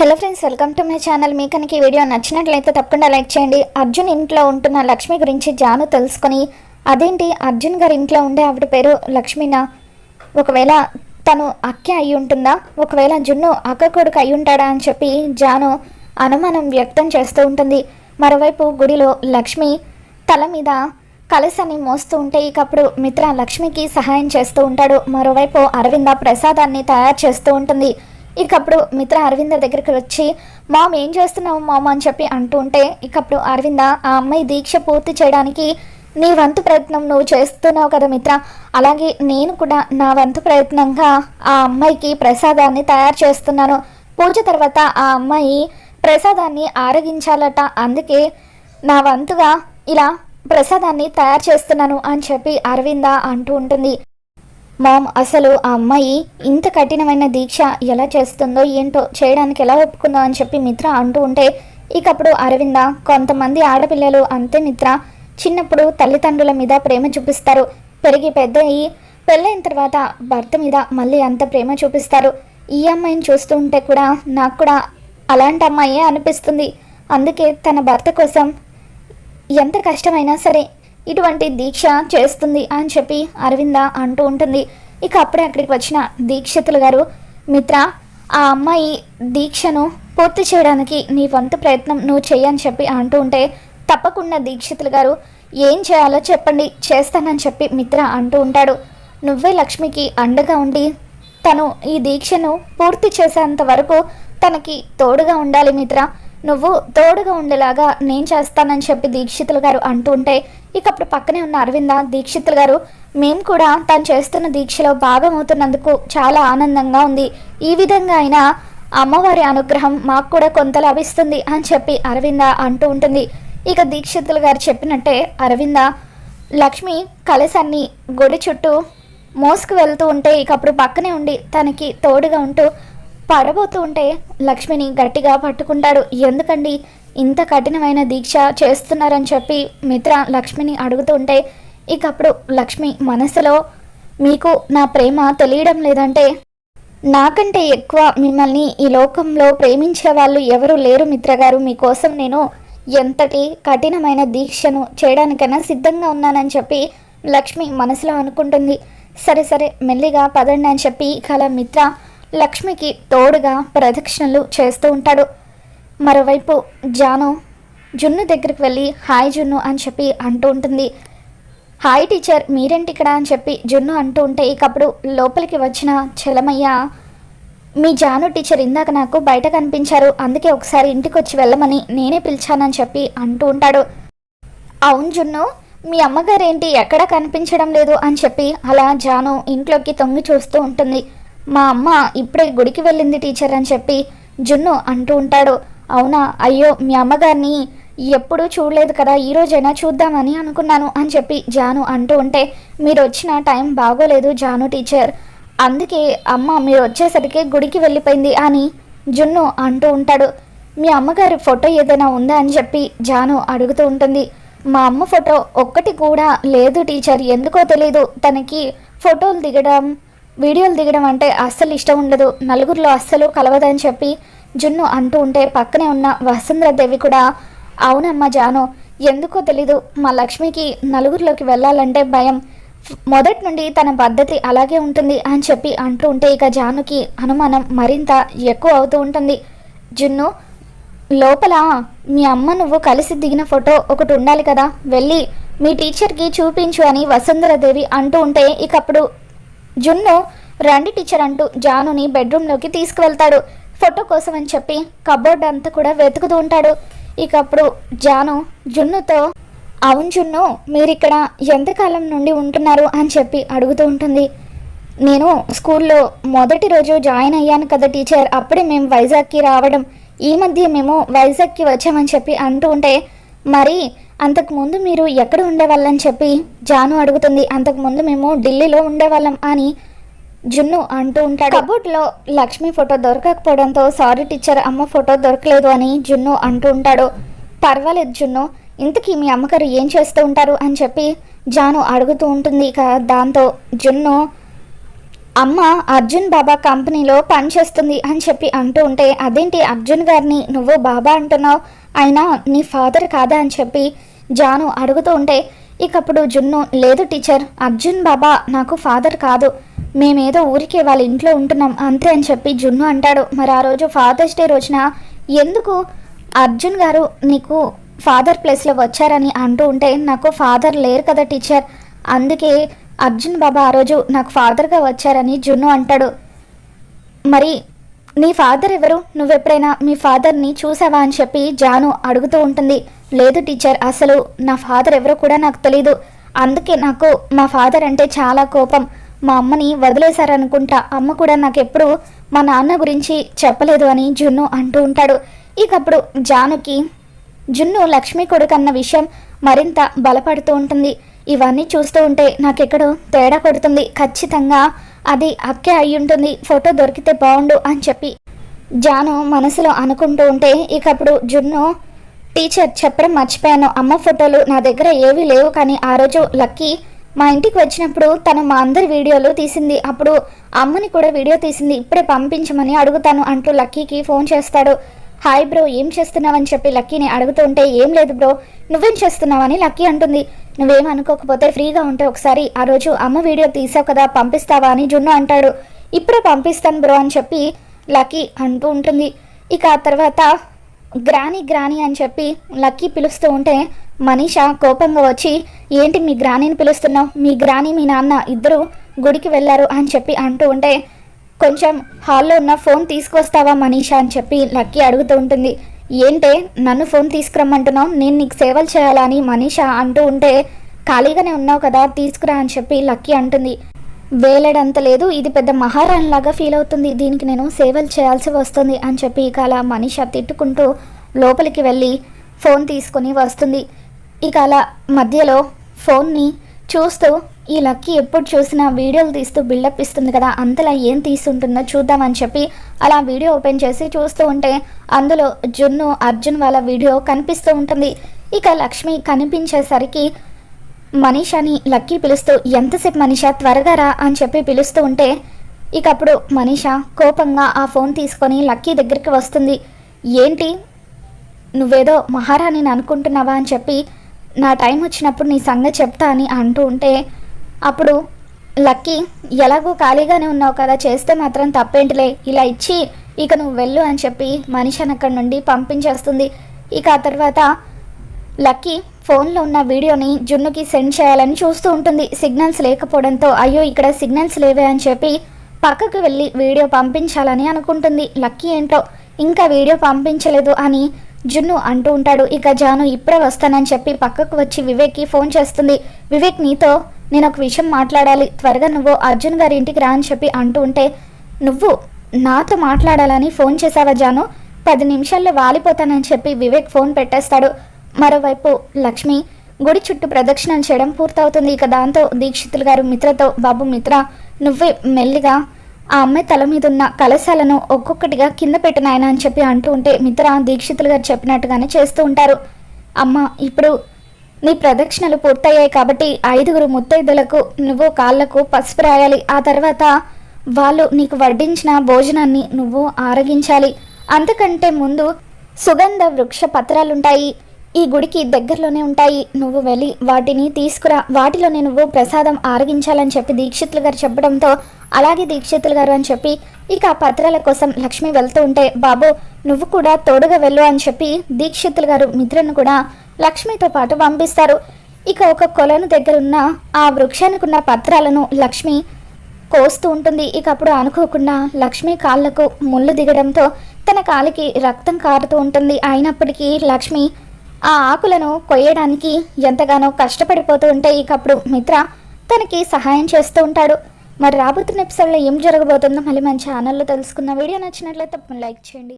Hello friends welcome to my channel మీ కనుక ఈ video నచ్చినట్లయితే తప్పకుండా లైక్ చేయండి. అర్జున్ ఇంట్లో ఉంటున్న లక్ష్మి గురించి జాను తెలుసుకొని అదేంటి? అర్జున్ గారి ఇంట్లో ఉండే ఆవిడ పేరు లక్ష్మినా? ఒకవేళ తను అక్కే అయి ఉంటుందా? ఒకవేళ జున్ను అక్క కొడుకు అయి ఉంటాడా అని చెప్పి జాను అనుమానం వ్యక్తం చేస్తూ ఉంటుంది. మరోవైపు గుడిలో లక్ష్మి తల మీద కలశాన్ని మోస్తూ ఉంటే ఇకప్పుడు మిత్ర లక్ష్మికి సహాయం చేస్తూ ఉంటాడు. మరోవైపు అరవింద ప్రసాదాన్ని తయారు చేస్తూ ఉంటుంది. ఇకప్పుడు మిత్ర అరవింద దగ్గరికి వచ్చి మామ్ ఏం చేస్తున్నావు మామ? అని చెప్పి అంటూ ఉంటే ఇకప్పుడు అరవింద ఆ అమ్మాయి దీక్ష పూర్తి చేయడానికి నీ వంతు ప్రయత్నం నువ్వు చేస్తున్నావు కదా మిత్ర. అలాగే నేను కూడా నా వంతు ప్రయత్నంగా ఆ అమ్మాయికి ప్రసాదాన్ని తయారు చేస్తున్నాను. పూజ తర్వాత ఆ అమ్మాయి ప్రసాదాన్ని ఆరగించాలట. అందుకే నా వంతుగా ఇలా ప్రసాదాన్ని తయారు చేస్తున్నాను అని చెప్పి అరవింద అంటూ ఉంటుంది. మామ్ అసలు ఆ అమ్మాయి ఇంత కఠినమైన దీక్ష ఎలా చేస్తుందో ఏంటో చేయడానికి ఎలా ఒప్పుకుందో అని చెప్పి మిత్ర అంటూ ఉంటే ఇకప్పుడు అరవింద కొంతమంది ఆడపిల్లలు అంతే మిత్ర. చిన్నప్పుడు తల్లిదండ్రుల మీద ప్రేమ చూపిస్తారు. పెరిగి పెద్ద అయ్యి పెళ్ళైన తర్వాత భర్త మీద మళ్ళీ అంత ప్రేమ చూపిస్తారు. ఈ అమ్మాయిని చూస్తూ ఉంటే కూడా నాకు కూడా అలాంటి అమ్మాయే అనిపిస్తుంది. అందుకే తన భర్త కోసం ఎంత కష్టమైనా సరే ఇటువంటి దీక్ష చేస్తుంది అని చెప్పి అరవింద అంటూ ఉంటుంది. ఇక అప్పుడే అక్కడికి వచ్చిన దీక్షితులు గారు మిత్ర ఆ అమ్మాయి దీక్షను పూర్తి చేయడానికి నీ వంతు ప్రయత్నం నువ్వు చేయని చెప్పి అంటూ ఉంటే తప్పకుండా దీక్షితులు గారు ఏం చేయాలో చెప్పండి చేస్తానని చెప్పి మిత్ర అంటూ ఉంటాడు. నువ్వే లక్ష్మికి అండగా ఉండి తను ఈ దీక్షను పూర్తి చేసేంత వరకు తనకి తోడుగా ఉండాలి మిత్ర. నువ్వు తోడుగా ఉండేలాగా నేను చేస్తానని చెప్పి దీక్షితులు గారు అంటూ ఉంటే ఇక అప్పుడు పక్కనే ఉన్న అరవింద దీక్షితులు గారు మేము కూడా తను చేస్తున్న దీక్షలో భాగమవుతున్నందుకు చాలా ఆనందంగా ఉంది. ఈ విధంగా అయినా అమ్మవారి అనుగ్రహం మాకు కూడా కొంత లభిస్తుంది అని చెప్పి అరవింద అంటూ ఉంటుంది. ఇక దీక్షితులు గారు చెప్పినట్టే అరవింద లక్ష్మి కలశాన్ని గుడి చుట్టూ మోసుకు వెళ్తూ ఉంటే ఇక అప్పుడు పక్కనే ఉండి తనకి తోడుగా ఉంటూ పడబోతూ ఉంటే లక్ష్మిని గట్టిగా పట్టుకుంటాడు. ఎందుకండి? ఇంత కఠినమైన దీక్ష చేస్తున్నారని చెప్పి మిత్ర లక్ష్మిని అడుగుతూ ఉంటే ఇక అప్పుడు లక్ష్మి మనసులో మీకు నా ప్రేమ తెలియడం లేదంటే నాకంటే ఎక్కువ మిమ్మల్ని ఈ లోకంలో ప్రేమించే వాళ్ళు ఎవరు లేరు మిత్ర గారు. మీకోసం నేను ఎంతటి కఠినమైన దీక్షను చేయడానికైనా సిద్ధంగా ఉన్నానని చెప్పి లక్ష్మి మనసులో అనుకుంటుంది. సరే సరే మెల్లిగా పదండి అని చెప్పి కల మిత్ర లక్ష్మికి తోడుగా ప్రదక్షిణలు చేస్తూ ఉంటాడు. మరోవైపు జాను జున్ను దగ్గరికి వెళ్ళి హాయ్ జున్ను అని చెప్పి అంటూ ఉంటుంది. హాయ్ టీచర్ మీరేంటి ఇక్కడ అని చెప్పి జున్ను అంటూ ఉంటే ఇకప్పుడు లోపలికి వచ్చిన చలమయ్య మీ జాను టీచర్ ఇందాక నాకు బయట కనిపించారు. అందుకే ఒకసారి ఇంటికి వచ్చి వెళ్ళమని నేనే పిలిచానని చెప్పి అంటూ ఉంటాడు. అవును జున్ను మీ అమ్మగారు ఏంటి ఎక్కడా కనిపించడం లేదు అని చెప్పి అలా జాను ఇంట్లోకి తొంగి చూస్తూ ఉంటుంది. మా అమ్మ ఇప్పుడే గుడికి వెళ్ళింది టీచర్ అని చెప్పి జున్ను అంటూ ఉంటాడు. అవునా? అయ్యో మీ అమ్మగారిని ఎప్పుడూ చూడలేదు కదా ఈ రోజైనా చూద్దామని అనుకున్నాను అని చెప్పి జాను అంటూ ఉంటే మీరు వచ్చిన టైం బాగోలేదు జాను టీచర్. అందుకే అమ్మ మీరు వచ్చేసరికి గుడికి వెళ్ళిపోయింది అని జున్ను అంటూ ఉంటాడు. మీ అమ్మగారి ఫోటో ఏదైనా ఉందా అని చెప్పి జాను అడుగుతూ ఉంటుంది. మా అమ్మ ఫోటో ఒక్కటి కూడా లేదు టీచర్ ఎందుకో తెలీదు. తనకి ఫోటోలు దిగడం వీడియోలు దిగడం అంటే అస్సలు ఇష్టం ఉండదు. నలుగురిలో అస్సలు కలవదని చెప్పి జున్ను అంటూ ఉంటే పక్కనే ఉన్న వసుంధరాదేవి కూడా అవునమ్మా జాను ఎందుకో తెలీదు. మా లక్ష్మికి నలుగురిలోకి వెళ్ళాలంటే భయం. మొదటి నుండి తన పద్ధతి అలాగే ఉంటుంది అని చెప్పి అంటూ ఉంటే ఇక జానుకి అనుమానం మరింత ఎక్కువ అవుతూ ఉంటుంది. జున్ను లోపల మీ అమ్మ నువ్వు కలిసి దిగిన ఫోటో ఒకటి ఉండాలి కదా. వెళ్ళి మీ టీచర్కి చూపించు అని వసుంధరాదేవి అంటూ ఉంటే ఇకప్పుడు జున్ను రండి టీచర్ అంటూ జానుని బెడ్రూమ్లోకి తీసుకువెళ్తాడు. ఫోటో కోసం అని చెప్పి కబోర్డ్ అంతా కూడా వెతుకుతూ ఉంటాడు. ఇక అప్పుడు జాను జున్నుతో అవును జున్ను మీరు ఇక్కడ ఎంతకాలం నుండి ఉంటున్నారు? అని చెప్పి అడుగుతూ ఉంటుంది. నేను స్కూల్లో మొదటి రోజు జాయిన్ అయ్యాను కదా టీచర్ అప్పుడే మేము వైజాగ్కి రావడం. ఈ మధ్య మేము వైజాగ్కి వచ్చామని చెప్పి అంటూ ఉంటే మరి అంతకుముందు మీరు ఎక్కడ ఉండేవాళ్ళని చెప్పి జాను అడుగుతుంది. అంతకుముందు మేము ఢిల్లీలో ఉండేవాళ్ళం అని జున్ను అంటూ ఉంటాడు. కబోర్డ్లో లక్ష్మి ఫోటో దొరకకపోవడంతో సారీ టీచర్ అమ్మ ఫోటో దొరకలేదు అని జున్ను అంటూ ఉంటాడు. పర్వాలేదు జున్ను ఇంతకీ మీ అమ్మగారు ఏం చేస్తూ ఉంటారు? అని చెప్పి జాను అడుగుతూ ఉంటుంది. ఇక దాంతో జున్ను అమ్మ అర్జున్ బాబా కంపెనీలో పనిచేస్తుంది అని చెప్పి అంటూ ఉంటే అదేంటి అర్జున్ గారిని నువ్వు బాబా అంటున్నావు? అయినా నీ ఫాదర్ కాదా? అని చెప్పి జాను అడుగుతూ ఉంటే ఇకప్పుడు జున్ను లేదు టీచర్. అర్జున్ బాబా నాకు ఫాదర్ కాదు. మేమేదో ఊరికే వాళ్ళ ఇంట్లో ఉంటున్నాం. అంతే అని చెప్పి జున్ను అంటాడు. మరి ఆ రోజు ఫాదర్స్ డే రోజున ఎందుకు అర్జున్ గారు నీకు ఫాదర్ ప్లేస్లో వచ్చారని అంటూ ఉంటే నాకు ఫాదర్ లేరు కదా టీచర్. అందుకే అర్జున్ బాబా ఆ రోజు నాకు ఫాదర్గా వచ్చారని జున్ను అంటాడు. మరి నీ ఫాదర్ ఎవరు? నువ్వెప్పుడైనా మీ ఫాదర్ని చూసావా? అని చెప్పి జాను అడుగుతూ ఉంటుంది. లేదు టీచర్ అసలు నా ఫాదర్ ఎవరో కూడా నాకు తెలీదు. అందుకే నాకు మా ఫాదర్ అంటే చాలా కోపం. మా అమ్మని వదిలేశారనుకుంటా అమ్మ కూడా నాకు ఎప్పుడు మా నాన్న గురించి చెప్పలేదు అని జున్ను అంటూ ఉంటాడు. ఇకప్పుడు జానుకి జున్ను లక్ష్మి కొడుకు అన్న విషయం మరింత బలపడుతూ ఉంటుంది. ఇవన్నీ చూస్తూ ఉంటే నాకెక్కడో తేడా కొడుతుంది. ఖచ్చితంగా అది అక్కే అయి ఉంటుంది. ఫోటో దొరికితే బాగుండు అని చెప్పి జాను మనసులో అనుకుంటూ ఉంటే ఇకప్పుడు జున్ను టీచర్ చెప్పడం మర్చిపోయాను. అమ్మ ఫోటోలు నా దగ్గర ఏవి లేవు కానీ ఆ రోజు లక్కీ మా ఇంటికి వచ్చినప్పుడు తను మా అందరి వీడియోలు తీసింది. అప్పుడు అమ్మని కూడా వీడియో తీసింది. ఇప్పుడే పంపించమని అడుగుతాను అంటూ లక్కీకి ఫోన్ చేస్తాడు. హాయ్ బ్రో ఏం చేస్తున్నావని చెప్పి లక్కీని అడుగుతుంటే ఏం లేదు బ్రో నువ్వేం చేస్తున్నావని లక్కీ అంటుంది. నువ్వేం అనుకోకపోతే ఫ్రీగా ఉంటే ఒకసారి ఆ రోజు అమ్మ వీడియో తీసావు కదా పంపిస్తావా అని జున్ను అంటాడు. ఇప్పుడే పంపిస్తాను బ్రో అని చెప్పి లక్కీ అంటూ ఉంటుంది. ఇక ఆ తర్వాత గ్రాని గ్రాని అని చెప్పి లక్కీ పిలుస్తూ ఉంటే మనీషా కోపంగా వచ్చి ఏంటి మీ గ్రానీని పిలుస్తున్నావు? మీ గ్రాని మీ నాన్న ఇద్దరు గుడికి వెళ్ళారు అని చెప్పి అంటూ ఉంటే కొంచెం హాల్లో ఉన్న ఫోన్ తీసుకొస్తావా మనీషా అని చెప్పి లక్కీ అడుగుతూ ఉంటుంది. ఏంటే? నన్ను ఫోన్ తీసుకురమ్మంటున్నావు? నేను నీకు సేవలు చేయాలని మనీషా అంటూ ఉంటే ఖాళీగానే ఉన్నావు కదా తీసుకురా అని చెప్పి లక్కీ అంటుంది. వేలడంత లేదు. ఇది పెద్ద మహారాణిలాగా ఫీల్ అవుతుంది. దీనికి నేను సేవలు చేయాల్సి వస్తుంది అని చెప్పి ఇక అలా మనీషా తిట్టుకుంటూ లోపలికి వెళ్ళి ఫోన్ తీసుకొని వస్తుంది. ఇక అలా మధ్యలో ఫోన్ని చూస్తూ ఈ లక్కీ ఎప్పుడు చూసినా వీడియోలు తీస్తూ బిల్డప్ ఇస్తుంది కదా అంతలా ఏం తీసుంటుందో చూద్దామని చెప్పి అలా వీడియో ఓపెన్ చేసి చూస్తూ ఉంటే అందులో జున్ను అర్జున్ వాళ్ళ వీడియో కనిపిస్తూ ఉంటుంది. ఇక లక్ష్మి కనిపించేసరికి మనీషాని లక్కీ పిలుస్తూ ఎంతసేపు మనీషా త్వరగా రా అని చెప్పి పిలుస్తూ ఉంటే ఇక అప్పుడు మనీషా కోపంగా ఆ ఫోన్ తీసుకొని లక్కీ దగ్గరికి వస్తుంది. ఏంటి? నువ్వేదో మహారాణిని అనుకుంటున్నావా? అని చెప్పి నా టైం వచ్చినప్పుడు నీ సంగతి చెప్తా అని అంటూ ఉంటే అప్పుడు లక్కీ ఎలాగో ఖాళీగానే ఉన్నావు కదా చేస్తే మాత్రం తప్పేంటిలే ఇలా ఇచ్చి ఇక నువ్వు వెళ్ళు అని చెప్పి మనిషిని అక్కడి నుండి పంపించేస్తుంది. ఇక ఆ తర్వాత లక్కీ ఫోన్లో ఉన్న వీడియోని జున్నుకి సెండ్ చేయాలని చూస్తూ ఉంటుంది. సిగ్నల్స్ లేకపోవడంతో అయ్యో ఇక్కడ సిగ్నల్స్ లేవే అని చెప్పి పక్కకు వెళ్ళి వీడియో పంపించాలని అనుకుంటుంది. లక్కీ ఏంటో ఇంకా వీడియో పంపించలేదు అని జున్ను అంటూ ఉంటాడు. ఇక జాను ఇప్పుడే వస్తానని చెప్పి పక్కకు వచ్చి వివేక్కి ఫోన్ చేస్తుంది. వివేక్ నీతో నేను ఒక విషయం మాట్లాడాలి. త్వరగా నువ్వు అర్జున్ గారి ఇంటికి రా అని చెప్పి అంటూ ఉంటే నువ్వు నాతో మాట్లాడాలని ఫోన్ చేసావా జాను? పది నిమిషాల్లో వాలిపోతానని చెప్పి వివేక్ ఫోన్ పెట్టేస్తాడు. మరోవైపు లక్ష్మి గుడి చుట్టూ ప్రదక్షిణలు చేయడం పూర్తవుతుంది ఇక దాంతో దీక్షితులు గారు మిత్రతో బాబు మిత్ర నువ్వే మెల్లిగా ఆ అమ్మాయి తల మీద ఉన్న కలశాలను ఒక్కొక్కటిగా కింద పెట్టినాయన అని చెప్పి అంటూ ఉంటే మిత్ర దీక్షితులు గారు చెప్పినట్టుగానే చేస్తూ ఉంటారు. అమ్మ ఇప్పుడు నీ ప్రదక్షిణలు పూర్తయ్యాయి కాబట్టి ఐదుగురు ముత్తైదులకు నువ్వు కాళ్ళకు పసుపు రాయాలి. ఆ తర్వాత వాళ్ళు నీకు వడ్డించిన భోజనాన్ని నువ్వు ఆరగించాలి. అంతకంటే ముందు సుగంధ వృక్ష పత్రాలుంటాయి. ఈ గుడికి దగ్గరలోనే ఉంటాయి. నువ్వు వెళ్ళి వాటిని తీసుకురా. వాటిలోనే నువ్వు ప్రసాదం ఆరగించాలని చెప్పి దీక్షితులు గారు చెప్పడంతో అలాగే దీక్షితులు గారు అని చెప్పి ఇక ఆ పత్రాల కోసం లక్ష్మి వెళ్తూ ఉంటే బాబు నువ్వు కూడా తోడుగా వెళ్ళు అని చెప్పి దీక్షితులు గారు మిత్రను కూడా లక్ష్మితో పాటు పంపిస్తారు. ఇక ఒక కొలను దగ్గర ఉన్న ఆ వృక్షానికి ఉన్న పత్రాలను లక్ష్మి కోస్తూ ఉంటుంది. ఇక అప్పుడు అనుకోకుండా లక్ష్మి కాళ్ళకు ముళ్ళు దిగడంతో తన కాలికి రక్తం కారుతూ ఉంటుంది. అయినప్పటికీ లక్ష్మి ఆ ఆకులను కొయ్యడానికి ఎంతగానో కష్టపడిపోతూ ఉంటే ఈ కప్పుడు మిత్ర తనకి సహాయం చేస్తూ ఉంటాడు. మరి రాబోతున్న ఎపిసోడ్లో ఏం జరగబోతుందో మళ్ళీ మన ఛానల్లో తెలుసుకున్న వీడియో నచ్చినట్లయితే లైక్ చేయండి.